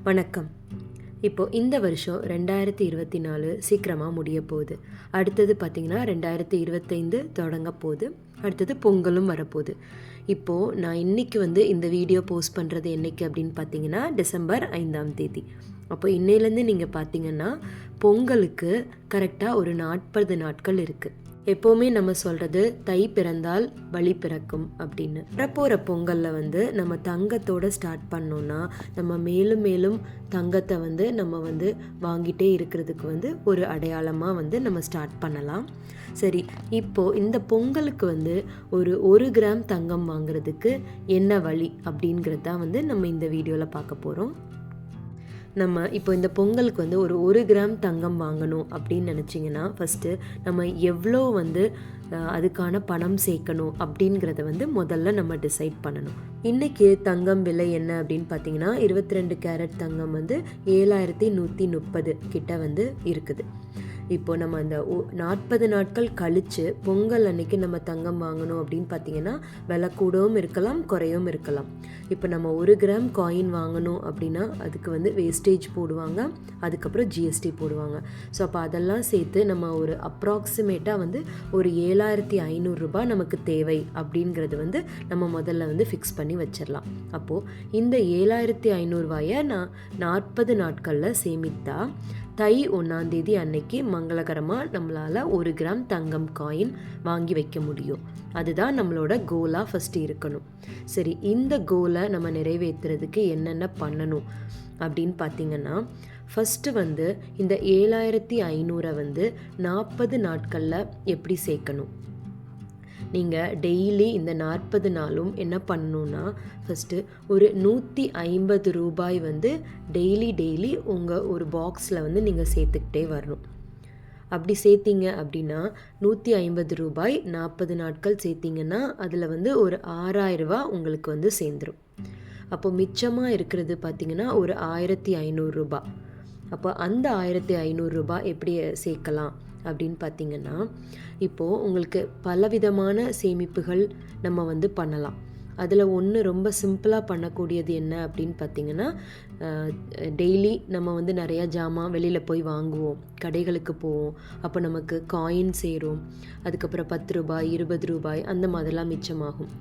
வணக்கம். இப்போ இந்த வருஷம் ரெண்டாயிரத்தி இருபத்தி நாலு சீக்கிரமாக முடிய போகுது. அடுத்தது பார்த்திங்கன்னா ரெண்டாயிரத்தி இருபத்தைந்து தொடங்க போகுது. அடுத்தது பொங்கலும் வரப்போகுது இப்போது நான் இன்னைக்கு வந்து இந்த வீடியோ போஸ்ட் பண்ணுறது என்னைக்கு அப்படின்னு பார்த்தீங்கன்னா டிசம்பர் ஐந்தாம் தேதி. அப்போ இன்னையிலேருந்து நீங்கள் பார்த்தீங்கன்னா பொங்கலுக்கு கரெக்டாக ஒரு நாற்பது நாட்கள் இருக்குது எப்போவுமே நம்ம சொல்கிறது தை பிறந்தால் வழி பிறக்கும் அப்படின்னு. வரப்போகிற பொங்கலில் வந்து நம்ம தங்கத்தோட ஸ்டார்ட் பண்ணோன்னா நம்ம மேலும் மேலும் தங்கத்தை வந்து நம்ம வந்து வாங்கிட்டே இருக்கிறதுக்கு வந்து ஒரு அடையாளமாக வந்து நம்ம ஸ்டார்ட் பண்ணலாம். சரி இப்போது இந்த பொங்கலுக்கு வந்து ஒரு ஒரு கிராம் தங்கம் வாங்குறதுக்கு என்ன வழி அப்படிங்கிறது தான் வந்து நம்ம இந்த வீடியோவில் பார்க்க போகிறோம் நம்ம இப்போ இந்த பொங்கலுக்கு வந்து ஒரு ஒரு கிராம் தங்கம் வாங்கணும் அப்படின்னு நினச்சிங்கன்னா ஃபஸ்ட்டு நம்ம எவ்வளோ வந்து அதுக்கான பணம் சேர்க்கணும் அப்படிங்கிறத வந்து முதல்ல நம்ம டிசைட் பண்ணணும். இன்றைக்கி தங்கம் விலை என்ன அப்படின்னு பார்த்தீங்கன்னா இருபத்தி ரெண்டு கேரட் தங்கம் வந்து ஏழாயிரத்தி நூற்றி முப்பது கிட்ட வந்து இருக்குது. இப்போ நம்ம அந்த நாற்பது நாட்கள் கழித்து பொங்கல் அன்னைக்கு நம்ம தங்கம் வாங்கணும் அப்படின்னு பார்த்தீங்கன்னா விலை கூடவும் இருக்கலாம் குறையவும் இருக்கலாம். இப்போ நம்ம ஒரு கிராம் காயின் வாங்கணும் அப்படின்னா அதுக்கு வந்து வேஸ்டேஜ் போடுவாங்க. அதுக்கப்புறம் ஜிஎஸ்டி போடுவாங்க. ஸோ அப்போ அதெல்லாம் சேர்த்து நம்ம ஒரு அப்ராக்சிமேட்டாக வந்து ஒரு ஏழாயிரத்தி ஐநூறுரூபா நமக்கு தேவை அப்படிங்கிறது வந்து நம்ம முதல்ல வந்து ஃபிக்ஸ் பண்ணி வச்சிடலாம். அப்போது இந்த ஏழாயிரத்தி ஐநூறுரூவாயை நான் நாற்பது நாட்களில் சேமித்தா தை ஒன்றாந்தேதி அன்னைக்கு மங்களகரமாக நம்மளால் ஒரு கிராம் தங்கம் காயின் வாங்கி வைக்க முடியும். அதுதான் நம்மளோட கோலாக ஃபஸ்ட்டு இருக்கணும். சரி இந்த கோலை நம்ம நிறைவேற்றுறதுக்கு என்னென்ன பண்ணணும் அப்படின்னு பார்த்தீங்கன்னா ஃபஸ்ட்டு வந்து இந்த ஏழாயிரத்தி ஐநூறை வந்து நாற்பது நாட்களில் எப்படி சேர்க்கணும்? நீங்கள் டெய்லி இந்த நாற்பது நாளும் என்ன பண்ணணுன்னா ஃபஸ்ட்டு ஒரு நூற்றி ஐம்பது ரூபாய் வந்து டெய்லி டெய்லி உங்கள் ஒரு பாக்ஸில் வந்து நீங்கள் சேர்த்துக்கிட்டே வரணும். அப்படி சேர்த்திங்க அப்படின்னா நூற்றி ஐம்பது ரூபாய் நாற்பது நாட்கள் சேர்த்திங்கன்னா அதில் வந்து ஒரு ஆறாயிரரூபா உங்களுக்கு வந்து சேர்ந்துடும் அப்போ மிச்சமாக இருக்கிறது பார்த்தீங்கன்னா ஒரு ஆயிரத்தி ஐநூறுரூபா அப்போ அந்த ஆயிரத்தி ஐநூறுரூபா எப்படி சேர்க்கலாம்? அப்படின்னு பார்த்தீங்கன்னா இப்போது உங்களுக்கு பலவிதமான சேமிப்புகள் நம்ம வந்து பண்ணலாம். அதில் ஒன்று ரொம்ப சிம்பிளாக பண்ணக்கூடியது என்ன அப்படின்னு பார்த்தீங்கன்னா டெய்லி நம்ம வந்து நிறையா ஜாமான் வெளியில் போய் வாங்குவோம். கடைகளுக்கு போவோம். அப்போ நமக்கு காயின் சேரும். அதுக்கப்புறம் பத்து ரூபாய் இருபது ரூபாய் அந்த மாதிரிலாம் மிச்சமாகும்.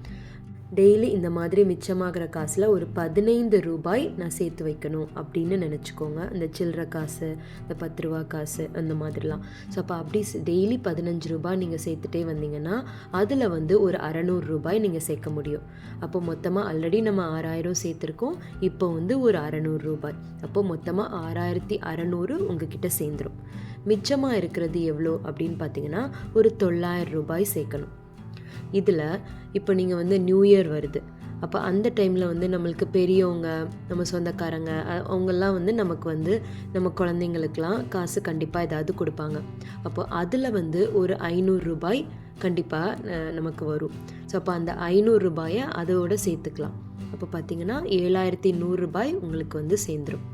டெய்லி இந்த மாதிரி மிச்சமாகிற காசில் ஒரு பதினைந்து ரூபாய் நான் சேர்த்து வைக்கணும் அப்படின்னு நினச்சிக்கோங்க. இந்த சில்லற காசு இந்த பத்து ரூபா காசு அந்த மாதிரிலாம். ஸோ அப்போ அப்படி டெய்லி பதினஞ்சு ரூபாய் நீங்கள் சேர்த்துட்டே வந்தீங்கன்னா அதில் வந்து ஒரு அறநூறு ரூபாய் நீங்கள் சேர்க்க முடியும். அப்போ மொத்தமாக ஆல்ரெடி நம்ம ஆறாயிரம் சேர்த்துருக்கோம். இப்போ வந்து ஒரு அறநூறு ரூபாய். அப்போ மொத்தமாக ஆறாயிரத்தி அறநூறு உங்ககிட்ட சேர்ந்துடும் மிச்சமாக இருக்கிறது எவ்வளோ அப்படின்னு பார்த்தீங்கன்னா ஒரு தொள்ளாயிரம் ரூபாய் சேர்க்கணும். இதில் இப்போ நீங்கள் வந்து நியூ இயர் வருது. அப்போ அந்த டைமில் வந்து நம்மளுக்கு பெரியவங்க நம்ம சொந்தக்காரங்க அவங்கெல்லாம் வந்து நமக்கு வந்து நம்ம குழந்தைங்களுக்கெல்லாம் காசு கண்டிப்பாக ஏதாவது கொடுப்பாங்க. அப்போ அதில் வந்து ஒரு ஐநூறு ரூபாய் கண்டிப்பாக நமக்கு வரும். ஸோ அப்போ அந்த ஐநூறு ரூபாயை அதோட சேர்த்துக்கலாம். அப்போ பார்த்தீங்கன்னா ஏழாயிரத்தி நூறுரூபாய் உங்களுக்கு வந்து சேர்ந்துடும்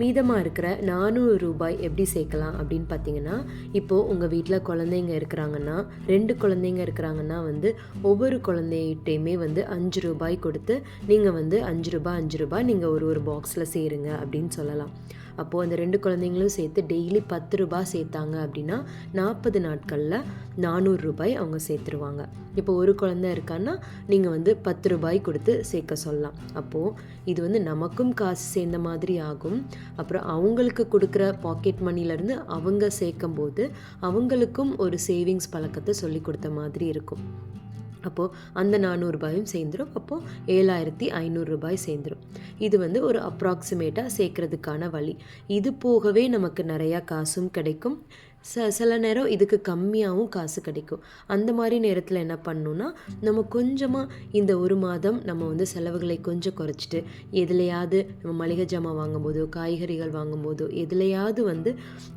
மீதமாக இருக்கிற நானூறு ரூபாய் எப்படி சேர்க்கலாம் அப்படின்னு பார்த்தீங்கன்னா இப்போது உங்கள் வீட்டில் குழந்தைங்க இருக்கிறாங்கன்னா ரெண்டு குழந்தைங்க இருக்கிறாங்கன்னா வந்து ஒவ்வொரு குழந்தைகிட்டையுமே வந்து அஞ்சு ரூபாய் கொடுத்து நீங்கள் வந்து அஞ்சு ரூபாய் அஞ்சு ரூபாய் நீங்கள் ஒரு ஒரு பாக்ஸில் சேருங்க அப்படின்னு சொல்லலாம். அப்போது அந்த ரெண்டு குழந்தைங்களும் சேர்த்து டெய்லி பத்து ரூபாய் சேர்த்தாங்க அப்படின்னா நாற்பது நாட்களில் நானூறு ரூபாய் அவங்க சேர்த்துருவாங்க. இப்போ ஒரு குழந்தை இருக்கான்னா நீங்கள் வந்து பத்து ரூபாய் கொடுத்து சேர்க்க சொல்லலாம். அப்போது இது வந்து நமக்கும் காசு சேர்ந்த மாதிரி ஆகும். அப்புறம் அவங்களுக்கு கொடுக்குற பாக்கெட் மணிலேருந்து அவங்க சேர்க்கும் போது அவங்களுக்கும் ஒரு சேவிங்ஸ் பழக்கத்தை சொல்லி கொடுத்த மாதிரி இருக்கும். அப்போது அந்த நானூறுரூபாயும் சேர்ந்துடும் அப்போது ஏழாயிரத்தி ஐநூறுரூபாய் சேர்ந்துடும் இது வந்து ஒரு அப்ராக்சிமேட்டாக சேர்க்கறதுக்கான வழி. இது போகவே நமக்கு நிறையா காசும் கிடைக்கும். ச சில நேரம் இதுக்கு கம்மியாகவும் காசு கிடைக்கும். அந்த மாதிரி நேரத்தில் என்ன பண்ணணும்னா நம்ம கொஞ்சமாக இந்த ஒரு மாதம் நம்ம வந்து செலவுகளை கொஞ்சம் குறைச்சிட்டு எதுலையாவது நம்ம மளிகை ஜாமான் வாங்கும்போதோ காய்கறிகள் வாங்கும்போதோ எதுலையாவது வந்து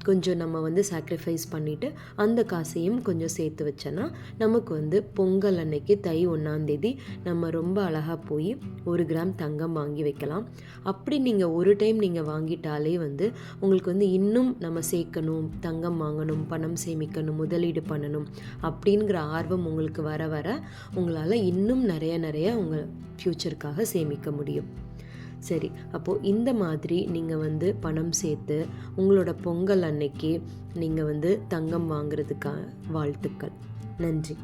கொஞ்சம் நம்ம வந்து சாக்ரிஃபைஸ் பண்ணிவிட்டு அந்த காசையும் கொஞ்சம் சேர்த்து வச்சோன்னா நமக்கு வந்து பொங்கல் அன்னைக்கு தை ஒன்றாந்தேதி நம்ம ரொம்ப அழகாக போய் ஒரு கிராம் தங்கம் வாங்கி வைக்கலாம். அப்படி நீங்கள் ஒரு டைம் நீங்கள் வாங்கிட்டாலே வந்து உங்களுக்கு வந்து இன்னும் நம்ம சேர்க்கணும் தங்கம் வாங்கணும் பணம் சேமிக்கணும் முதலீடு பண்ணணும் அப்படிங்கிற ஆர்வம் உங்களுக்கு வர வர உங்களால் இன்னும் நிறைய நிறைய உங்கள் ஃப்யூச்சருக்காக சேமிக்க முடியும். சரி அப்போது இந்த மாதிரி நீங்கள் வந்து பணம் சேர்த்து உங்களோட பொங்கல் அன்னைக்கு நீங்கள் வந்து தங்கம் வாங்குறதுக்கான வாழ்த்துக்கள். நன்றி.